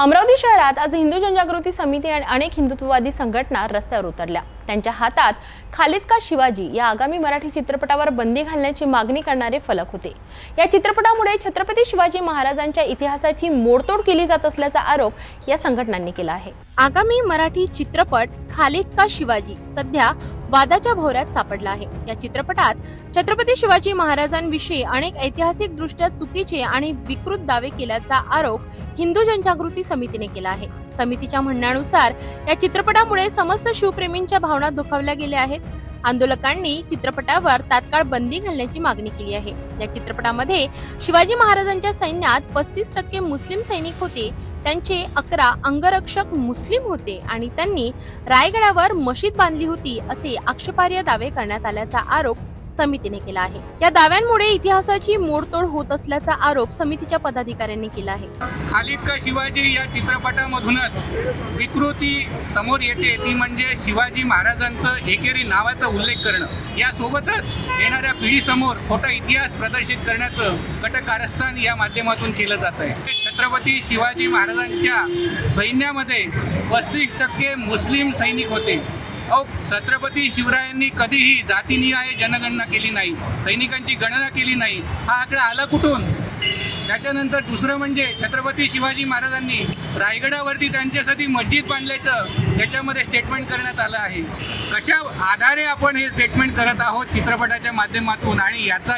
अमरावती शहरात आज हिंदू जनजागृती समिती आणि अनेक हिंदुत्ववादी संघटना रस्त्यावर उतरल्या. त्यांच्या हातात खालिद का शिवाजी या आगामी मराठी चित्रपटावर बंदी घालण्याची मागणी करणारे फलक होते. या चित्रपटामुळे छत्रपती शिवाजी महाराजांच्या इतिहासाची मोडतोड केली जात असल्याचा आरोप या संघटनांनी केला आहे. आगामी मराठी चित्रपट खालिद का शिवाजी सध्या वादाच्या भोवऱ्यात सापडला आहे. या चित्रपटात छत्रपती शिवाजी महाराजांविषयी अनेक ऐतिहासिक दृष्ट्या चुकीचे आणि विकृत दावे केल्याचा आरोप हिंदू जनजागृती समितीने केला आहे. समितीच्या म्हणण्यानुसार या चित्रपटामुळे समस्त शिवप्रेमींच्या भावना दुखावल्या गेल्या आहेत. आंदोलकांनी चित्रपटावर तात्काळ बंदी घालण्याची मागणी केली आहे. या चित्रपटामध्ये शिवाजी महाराजांच्या सैन्यात पस्तीस टक्के मुस्लिम सैनिक होते. त्यांचे अकरा अंगरक्षक मुस्लिम होते आणि त्यांनी रायगडावर मशीद बांधली होती असे आक्षेपार्ह दावे करण्यात आल्याचा आरोप समितीने केला आहे. या दाव्यांमुळे इतिहासाची मोडतोड होत असल्याचा आरोप समितीच्या पदाधिकाऱ्यांनी केला आहे. खालिद का शिवाजी या चित्रपटामधूनच विकृती समोर येते ती म्हणजे शिवाजी महाराजांचं एकेरी नावाचा उल्लेख करणं. यासोबतच येणाऱ्या पिढीसमोर खोटा इतिहास प्रदर्शित करण्याचं कटकारस्थान या माध्यमातून केलं जात आहे. छत्रपती शिवाजी महाराजांच्या सैन्यामध्ये पस्तीस टक्के मुस्लिम सैनिक होते. अहो छत्रपती शिवरायांनी कधीही जातीनिहाय जनगणना केली नाही. सैनिकांची गणना केली नाही. हा आकडा आला कुठून? त्याच्यानंतर दुसरं म्हणजे छत्रपती शिवाजी महाराजांनी रायगडावरती त्यांच्यासाठी मस्जिद बांधल्याचं त्याच्यामध्ये स्टेटमेंट करण्यात आलं आहे. कशा आधारे आपण हे स्टेटमेंट करत आहोत चित्रपटाच्या माध्यमातून? आणि याचा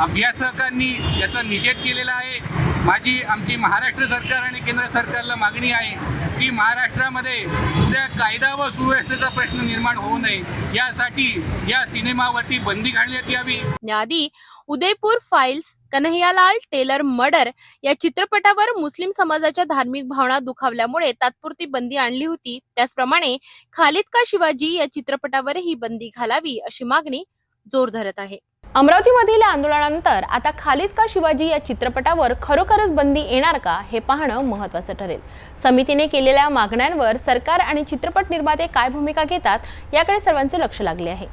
अभ्यासकांनी याचा निषेध केलेला आहे. माझी आमची महाराष्ट्र सरकार आणि केंद्र सरकारला मागणी आहे की महाराष्ट्रामध्ये उद्या कायदा व सुव्यवस्थेचा प्रश्न निर्माण होऊ नये. यासाठी या सिनेमावरती बंदी घालण्यात यावी. याआधी Udaipur files Kanhaiyalal tailor murder या चित्रपटावर मुस्लिम समाजाच्या धार्मिक भावना दुखावल्यामुळे तात्पुरती बंदी आणली होती. त्याचप्रमाणे खालिद का शिवाजी या चित्रपटावरही बंदी घालावी अशी मागणी जोर धरत आहे. अमरावतीमधील आंदोलनानंतर आता खालिद का शिवाजी या चित्रपटावर खरोखरच बंदी येणार का हे पाहणं महत्त्वाचं ठरेल. समितीने केलेल्या मागण्यांवर सरकार आणि चित्रपट निर्माते काय भूमिका घेतात याकडे सर्वांचे लक्ष लागले आहे.